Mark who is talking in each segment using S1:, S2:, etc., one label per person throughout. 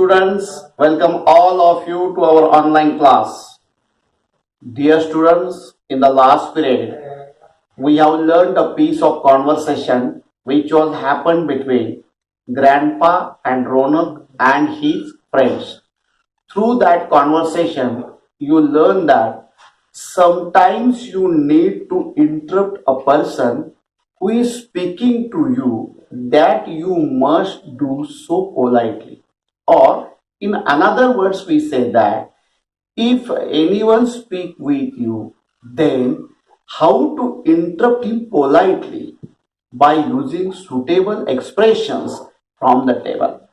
S1: students. Welcome all of you to our online class. Dear students, in the last period, we have learned a piece of conversation which was happened between Grandpa and Ronak and his friends. Through that conversation, you learn that sometimes you need to interrupt a person who is speaking to you that you must do so politely or in another words we say that if anyone speak with you then how to interrupt him politely by using suitable expressions from the table?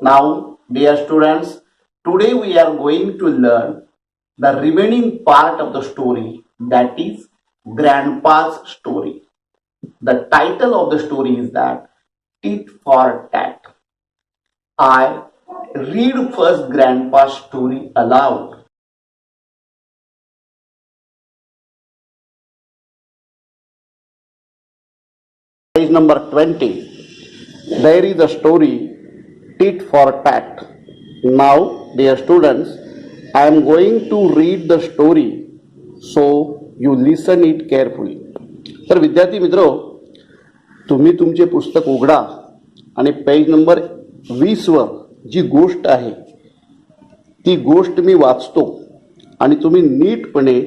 S1: Now dear students today we are going to learn the remaining part of the story that is grandpa's story. The title of the story is that tit for tat i read first grandpa's story aloud page number 20 there is a story tit for tat now dear students i am going to read the story so you listen it carefully तर विद्यार्थी मित्र तुम्ही तुमचे पुस्तक उघडा आणि page number वीसवर जी गोष्ट आहे ती गोष्ट मी वाचतो आणि तुम्ही नीटपणे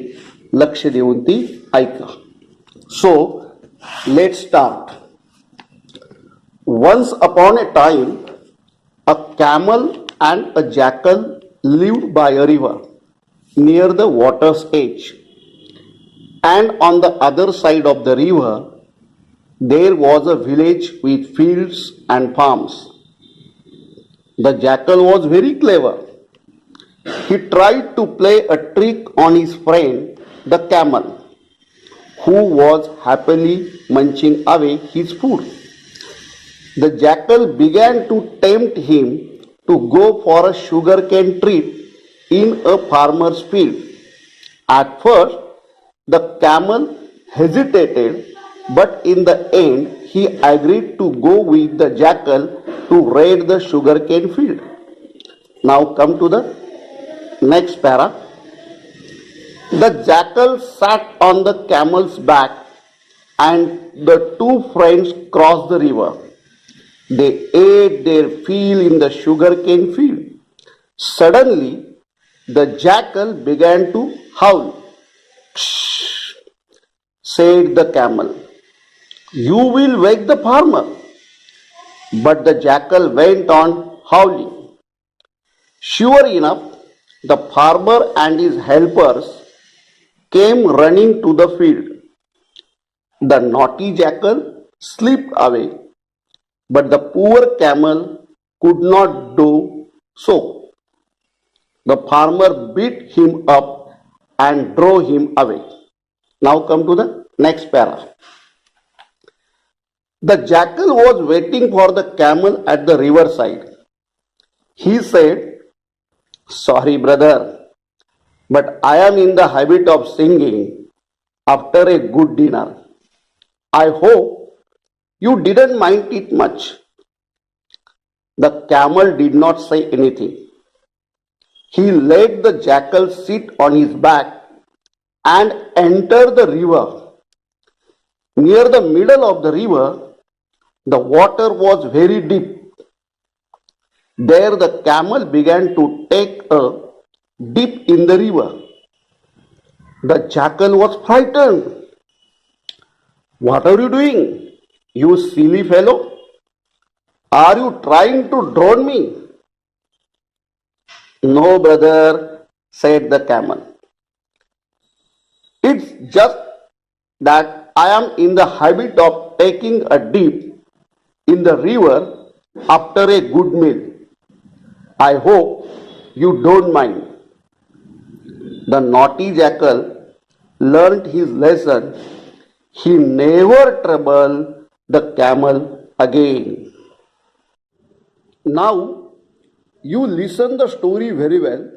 S1: लक्ष देऊन ती ऐका so let start Once upon a time, a camel and a jackal lived by a river near the water's edge. And on the other side of the river, there was a village with fields and farms. The jackal was very clever. He tried to play a trick on his friend, the camel, who was happily munching away his food the jackal began to tempt him to go for a sugarcane treat in a farmer's field. At first, the camel hesitated, but in the end, he agreed to go with the jackal to raid the sugarcane field. Now, come to the next para. The jackal sat on the camel's back, and the two friends crossed the river. They ate their fill in the sugarcane field. Suddenly, the jackal began to howl. "Shh," said the camel. You will wake the farmer. But the jackal went on howling. Sure enough, the farmer and his helpers came running to the field. The naughty jackal slipped away but the poor camel could not do so. The farmer beat him up and drove him away. Now come to the next para. The jackal was waiting for the camel at the riverside. He said, Sorry, brother, but I am in the habit of singing after a good dinner. I hope you didn't mind it much. The camel did not say anything. He let the jackal sit on his back and enter the river. Near the middle of the river, the water was very deep. There, the camel began to take a dip in the river. The jackal was frightened. What are you doing? You silly fellow, are you trying to drown me? No, brother, said the camel. It's just that I am in the habit of taking a dip in the river after a good meal. I hope you don't mind. The naughty jackal learnt his lesson. He never troubled the camel again. Now, you listen the story very well.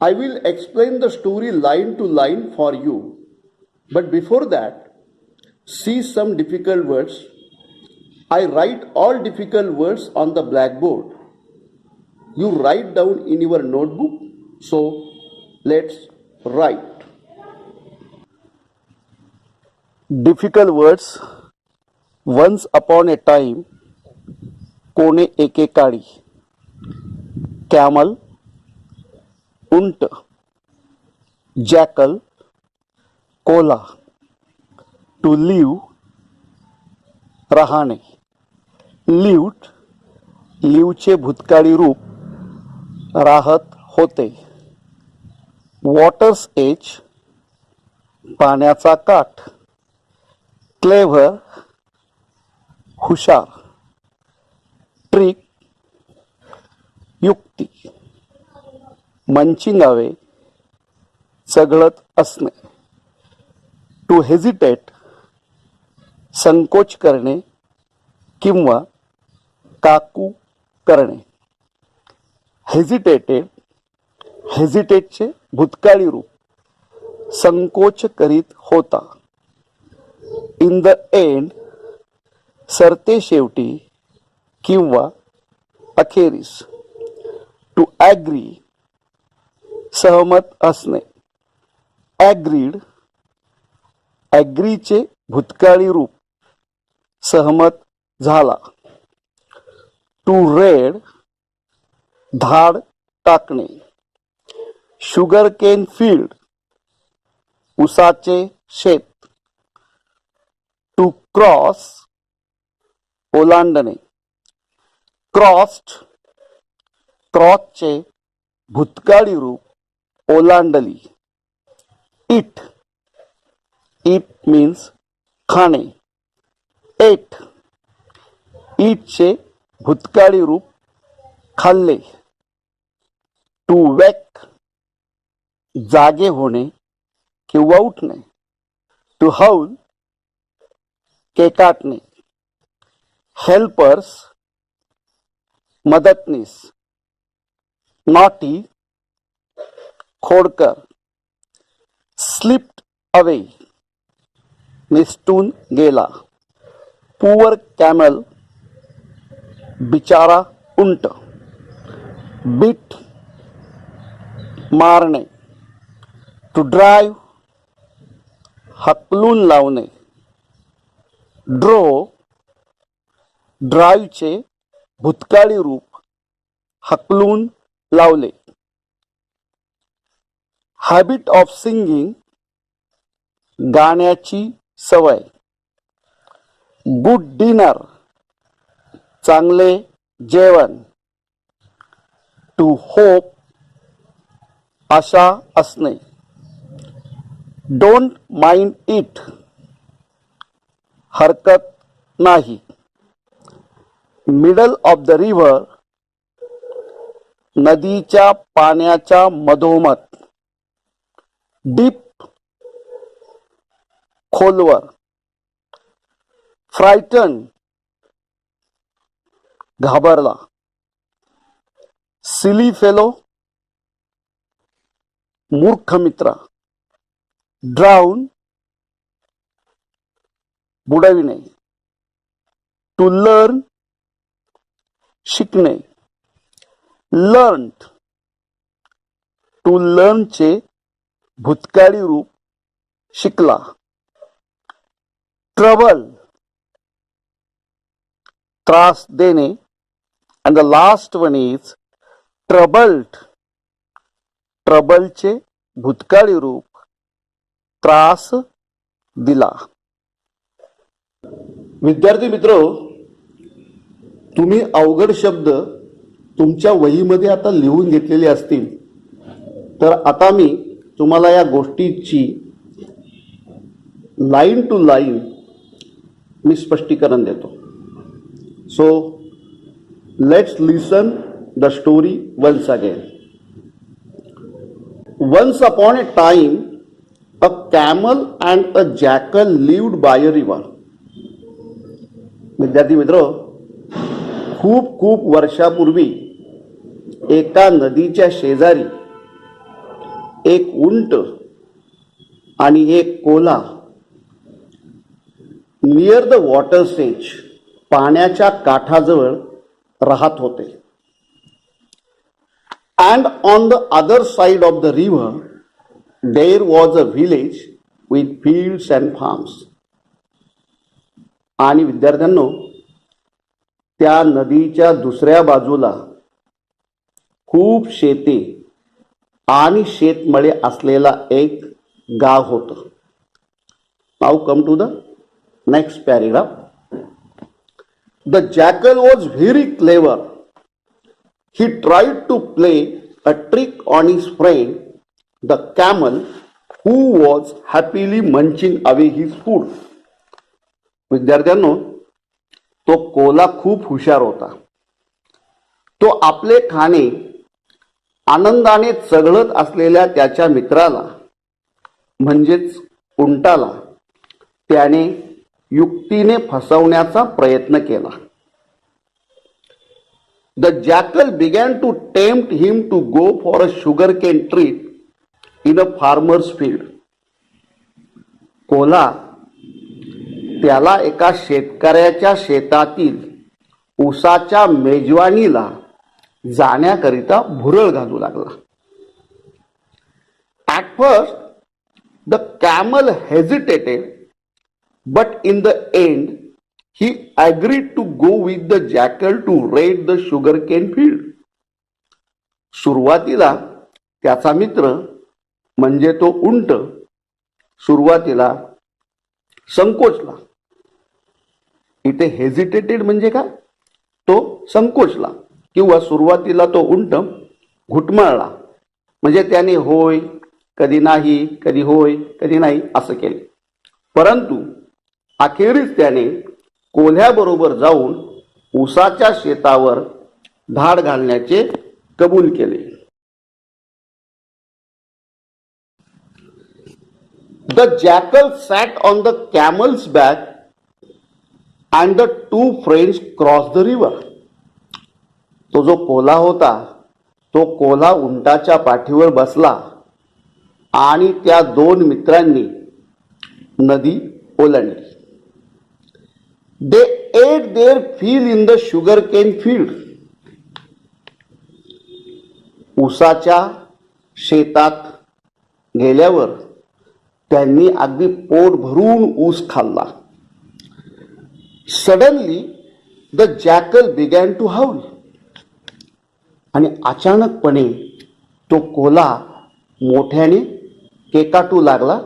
S1: I will explain the story line to line for you. But before that, see some difficult words. I write all difficult words on the blackboard. You write down in your notebook. So let's write. Difficult words. Once upon a time, कोणे एकेकाळी camel उंट jackal Cola to leave राहणे लीवट लिवचे भूतकाळी रूप राहत होते. Waters age पाण्याचा काठ. Clever हुशार. ट्रिक युक्ती. मंचिंगावे चघळत असणे. टू हेजिटेट संकोच करणे किंवा काकू करणे. हेजिटेटेड हेजिटेटचे भूतकाळी रूप संकोच करीत होता. इन द एंड सरते शेवटी किंवा अखेरीस टू ॲग्री सहमत असणे. ॲग्रीड ॲग्रीचे भूतकाळी रूप सहमत झाला. टू रेड धाड टाकणे. शुगर केन फील्ड उसाचे शेत टू क्रॉस ओलांडणे. क्रॉस्ड क्रॉसचे भूतकाळी रूप ओलांडली. इट इट मीन्स खाणे. एट ईटचे भूतकाळी रूप खाल्ले. टू वेक जागे होणे किंवा उठणे. टू हाऊल केकाटणे. हेल्पर्स मदतनीस. नॉटी खोडकर. Slipped away. निसटून गेला. पुअर कॅमल बिचारा उंट. बीट मारणे. टू ड्राईव्ह हकलून लावणे. ड्रो ड्राईव्हचे भूतकाळी रूप हकलून लावले. हॅबिट ऑफ सिंगिंग गाण्याची सवय. गुड डिनर चांगले जेवण. टू होप आशा असणे. डोंट माइंड इट हरकत नाही. मिडल ऑफ द रिव्हर नदीच्या पाण्याच्या मधोमध. डीप खोलवर. फ्रायटन घाबरला सिली फेलो, मूर्ख मित्र। ड्राऊन बुडविणे टू लर्न, शिकणे। लर्न टू लर्नचे भूतकाळी रूप शिकला। ट्रबल, त्रास देणे। And the last one is troubled ट्रबलचे भूतकाळी रूप त्रास दिला. विद्यार्थी मित्र तुम्ही अवघड शब्द तुमच्या वहीमध्ये आता लिहून घेतलेले असतील. तर आता मी तुम्हाला या गोष्टीची लाईन टू लाईन मी स्पष्टीकरण देतो. So let's listen the story once again once upon a time a camel and a jackal lived by a river विद्यार्थी मित्र खूप खूप वर्षापूर्वी एका नदीच्या शेजारी एक उंट आणि एक कोला नियर द वॉटर स्टेज पाण्याच्या काठाजवळ राहत होते. And on the other side of the river there was a village with fields and farms आणि विद्यार्थ्यांनो त्या नदीच्या दुसऱ्या बाजूला खूप शेती आणि शेतमळे असलेला एक गाव होतं. Now come to the next paragraph the jackal was very clever he tried to play a trick on his friend, the camel, who was happily munching away his food. विद्यार्थ्यांनो तो कोला खूप हुशार होता तो आपले खाणे आनंदाने चघळत असलेल्या त्याच्या मित्राला म्हणजेच उंटाला त्याने युक्तीने फसवण्याचा प्रयत्न केला. The jackal began to tempt him to go for a sugar sugarcane treat in a farmer's field Cola त्याला एका शेतकऱ्याच्या शेतातील ऊसाच्या मेजवानीला जाण्याकरिता भुरळ घालू लागला. At first the camel hesitated but in the end he agreed to go with the jackal to raid the sugarcane field. सुरुवातीला त्याचा मित्र म्हणजे तो उंट सुरुवातीला संकोचला. इथे हेजिटेटेड म्हणजे काय? तो संकोचला किंवा सुरुवातीला तो उंट घुटमळला. म्हणजे त्याने होय कधी नाही कधी होय कधी नाही असं केले. परंतु अखेरीस त्याने कोल्ह्याबरोबर जाऊन उसाच्या शेतावर धाड घालण्याचे कबूल केले. The jackal sat on the camel's back and the two friends cross the river तो जो कोल्हा होता तो कोल्हा उंटाच्या पाठीवर बसला आणि त्या दोन मित्रांनी नदी ओलांडली. They ate their fill in the sugar cane field ऊसाच्या शेतात गेल्यावर त्यांनी अगदी पोट भरून ऊस खाल्ला. Suddenly the jackal began to howl आणि अचानकपणे तो कोला मोठ्याने केकाटू लागला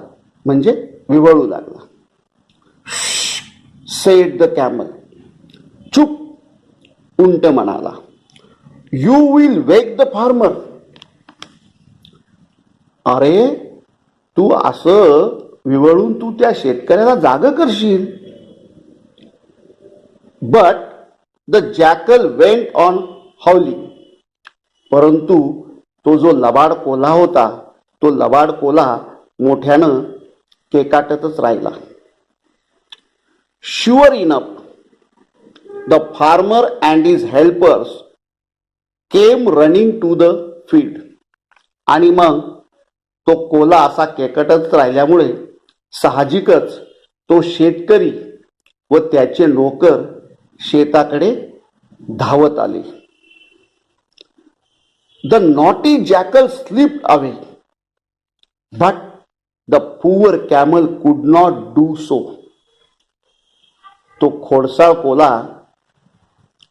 S1: म्हणजे विवळू लागला. सेड द कॅमल चुप उंट म्हणाला you will wake the farmer अरे तू असं विवळून तू त्या शेतकऱ्याला जाग करशील. But the jackal went on howling परंतु तो जो लबाड कोला होता तो लबाड कोला मोठ्यानं केकाटतच राहिला. Sure enough, the farmer and his helpers came running to the field. आणि मग तो कोला असा केकटच राहिल्यामुळे साहजिकच तो शेतकरी व त्याचे नोकर शेताकडे धावत आले the naughty jackal slip away but the poor camel could not do so तो खोडसाळ कोला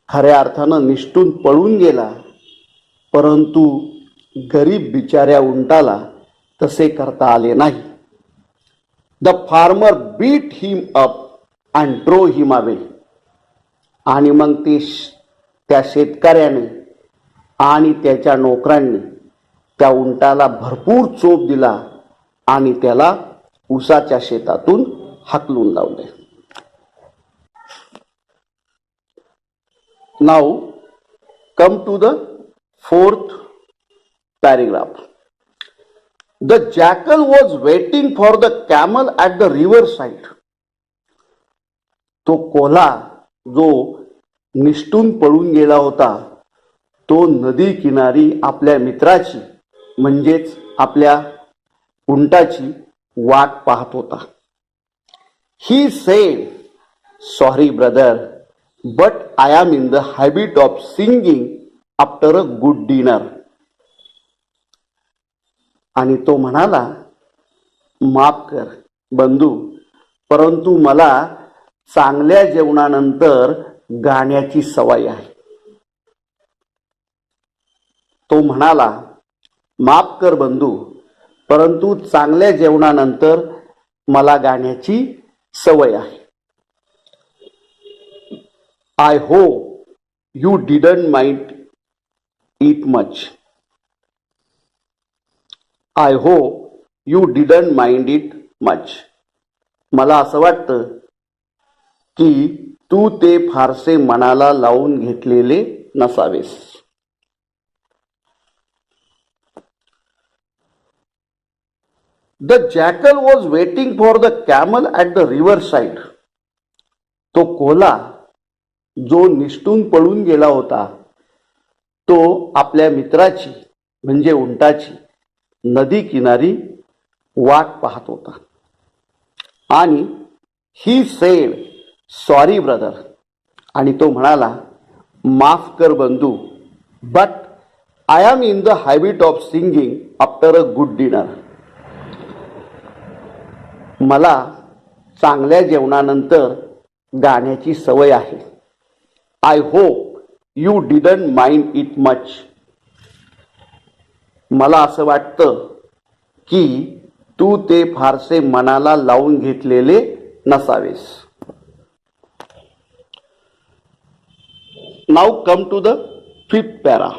S1: खऱ्या अर्थानं निष्ठून पळून गेला परंतु गरीब बिचाऱ्या उंटाला तसे करता आले नाही. The farmer beat him up and drove him away आणि मग ते त्या शेतकऱ्याने आणि त्याच्या नोकरांनी त्या उंटाला भरपूर चोप दिला आणि त्याला उसाच्या शेतातून हाकलून लावले. Now, come to the fourth paragraph. The jackal was waiting for the camel at the river side. तो कोल्हा जो निष्ठून पळून गेला होता तो नदी किनारी आपल्या मित्राची म्हणजेच आपल्या उंटाची वाट पाहत होता he said sorry brother but I am in the habit of singing after a good dinner. आणि तो म्हणाला माफ कर बंधू. परंतु मला चांगल्या जेवणानंतर गाण्याची सवय आहे. तो म्हणाला माफ कर बंधू. परंतु चांगल्या जेवणानंतर मला गाण्याची सवय आहे. I hope you didn't mind it much I hope you didn't mind it much मला असं वाटतं की तू ते फारसे मनाला लावून घेतलेले नसावेस. The jackal was waiting for the camel at the river side तो कोला जो निष्ठून पळून गेला होता तो आपल्या मित्राची म्हणजे उंटाची नदी किनारी वाट पाहत होता. आणि ही सेड सॉरी ब्रदर आणि तो म्हणाला माफ कर बंधू but I am in the habit of singing after a good dinner मला चांगल्या जेवणानंतर गाण्याची सवय आहे. I hope you didn't mind it much मला असं वाटतं की तू ते फारसे मनाला लावून घेतलेले नसावेस. Now come to the fifth para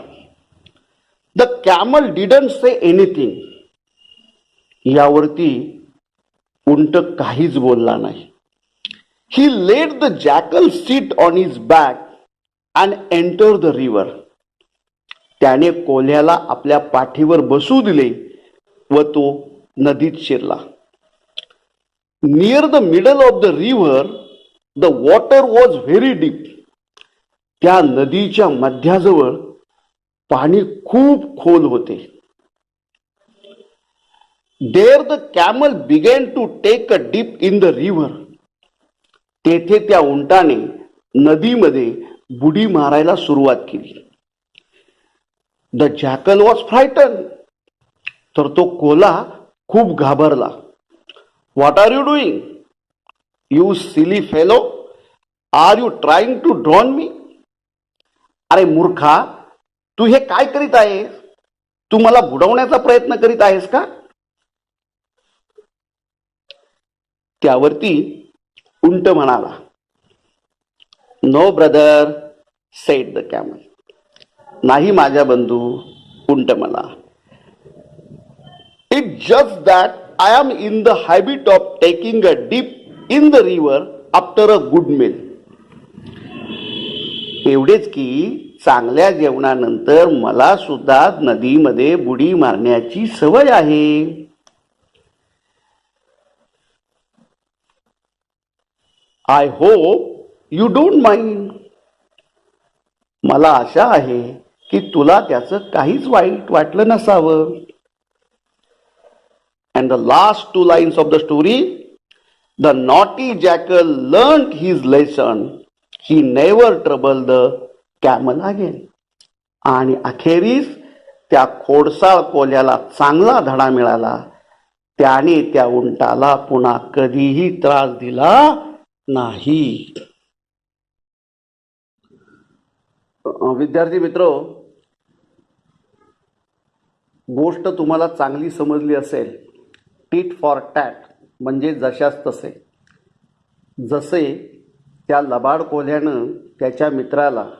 S1: the camel didn't say anything यावरती उंट काहीच बोलला नाही. He let the jackal sit on his back and enter the river त्याने कोल्ह्याला आपल्या पाठीवर बसू दिले व तो नदीत शिरला. Near the middle of the river the water was very deep त्या नदीच्या मध्याजवळ पाणी खूप खोल होते. There the camel began to take a dip in the river तेथे त्या उंटाने नदीमध्ये बुडी मारायला सुरुवात केली. द जॅकल वॉज फ्रायटन तर तो कोला खूप घाबरला. What are you doing you silly fellow are you trying to drown me अरे मूर्खा तू हे काय करीत आहेस? तू मला बुडवण्याचा प्रयत्न करीत आहेस का? त्यावरती उंट म्हणाला no brother said the camel नाही माझ्या बंधू उंट मला it just that I am in the habit of taking a dip in the river after a good meal एवढेच की चांगल्या जेवणानंतर मला सुद्धा नदीमध्ये बुडी मारण्याची सवय आहे. I hope you don't mind मला आशा आहे की तुला त्याचं काहीच वाईट वाटलं नसावं. And the last two lines of the story the naughty jackal learn his lesson he never trouble the camel again आणि अखेरीस त्या खोडसाळ कोल्याला चांगला धडा मिळाला. त्याने त्या उंटाला पुन्हा कधीही त्रास दिला नाही अ, विद्यार्थी मित्र गोष्ट तुम्हाला चांगली समजली असेल टीट फॉर टॅट म्हणजे जशास तसे. जसे त्या लबाड कोल्ह्यानं त्याच्या मित्राला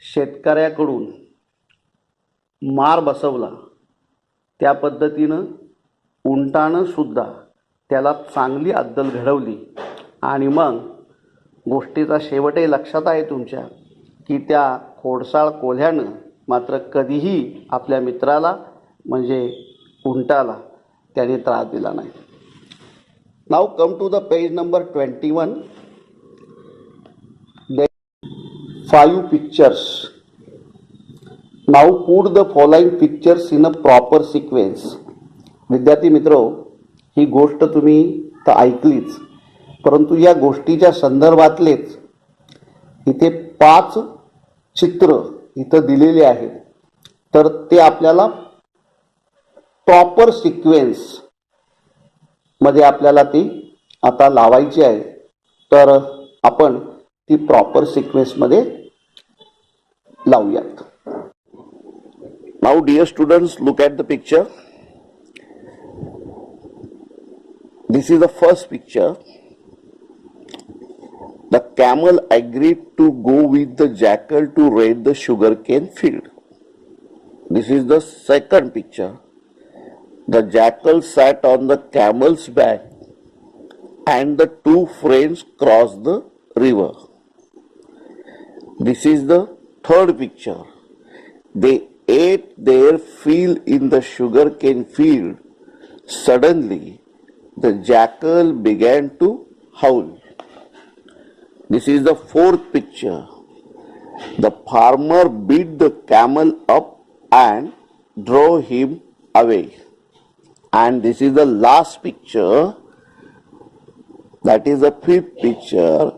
S1: शेतकऱ्याकडून मार बसवला त्या पद्धतीनं उंटानं सुद्धा त्याला चांगली अद्दल घडवली. आणि मग गोष्टीचा शेवटही लक्षात आहे तुमच्या. की त्या खोडसाळ कोल्ह्यानं मात्र कधीही आपल्या मित्राला म्हणजे उंटाला त्याने त्रास दिला नाही. Now come to the page number twenty one five pictures now put the following pictures in a proper sequence विद्यार्थी मित्र ही गोष्ट तुम्ही तर ऐकलीच. परंतु या गोष्टीच्या संदर्भातलेच इथे पाच चित्र इथं दिलेले आहेत. तर ते आपल्याला प्रॉपर सिक्वेन्समध्ये आपल्याला ती आता लावायची आहे. तर आपण ती प्रॉपर सिक्वेन्समध्ये लावूयात. Now dear students look at the picture this is the first picture The camel agreed to go with the jackal to raid the sugarcane field. This is the second picture. The jackal sat on the camel's back and the two friends crossed the river. This is the third picture. They ate their fill in the sugarcane field. Suddenly, the jackal began to howl. This is the fourth picture. The farmer beat the camel up and drove him away. And this is the last picture. That is the fifth picture.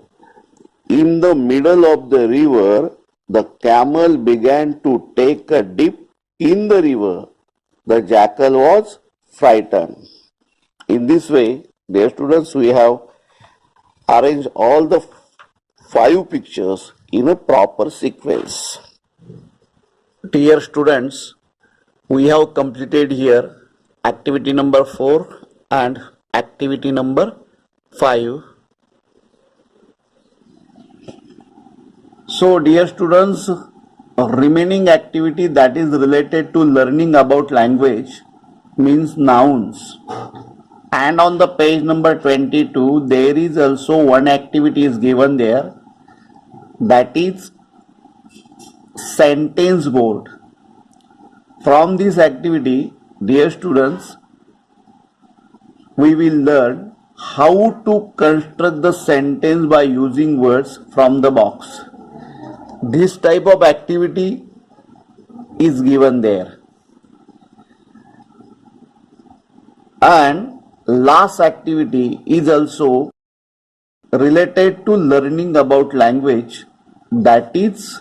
S1: In the middle of the river, the camel began to take a dip in the river. The jackal was frightened. In this way, dear students, we have arranged all the five pictures in a proper sequence. Dear students, we have completed here activity number 4 and activity number 5. So, dear students, remaining activity that is related to learning about language means nouns and on the page number 22 there is also one activity is given there. That is sentence board. From this activity dear students we will learn how to construct the sentence by using words from the box. This type of activity is given there. And last activity is also related to learning about language that is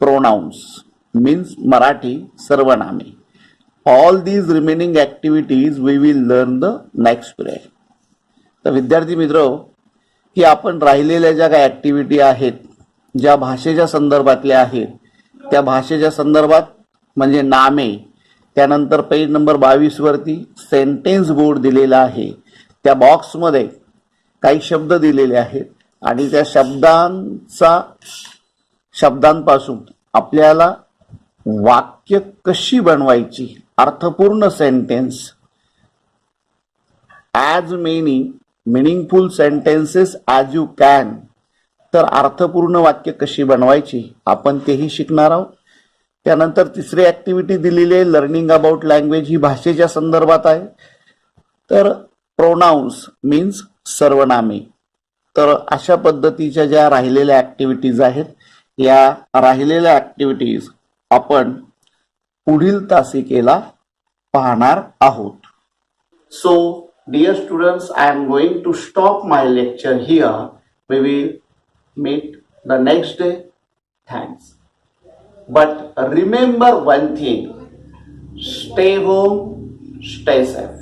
S1: pronouns means marathi sarvaname all these remaining activities we will learn the next period तर विद्यार्थी मित्र की आपण राहिलेल्या ज्या काही activity आहेत ज्या भाषेच्या संदर्भातल्या आहेत त्या भाषेच्या संदर्भात म्हणजे नामे त्यानंतर पेज नंबर बावीसवरती सेंटेन्स बोर्ड दिलेला आहे. त्या बॉक्समध्ये काही शब्द दिलेले आहेत आणि त्या शब्दांचा शब्दांपासून आपल्याला वाक्य कशी बनवायची अर्थपूर्ण sentence as many meaningful sentences as you can तर अर्थपूर्ण वाक्य कशी बनवायची आपण तेही शिकणार आहोत. त्यानंतर तिसरी ऍक्टिव्हिटी दिलेली आहे लर्निंग अबाउट लँग्वेज ही भाषेच्या संदर्भात आहे. तर प्रोनाऊन्स मीन्स सर्वनामे. तर अशा पद्धतीच्या ज्या राहिलेल्या ऍक्टिव्हिटीज आहेत या राहिलेल्या ऍक्टिव्हिटीज आपण पुढील तासिकेला पाहणार आहोत. So dear students I am going to stop my lecture here we will meet the next day thanks But remember one thing stay home, stay safe.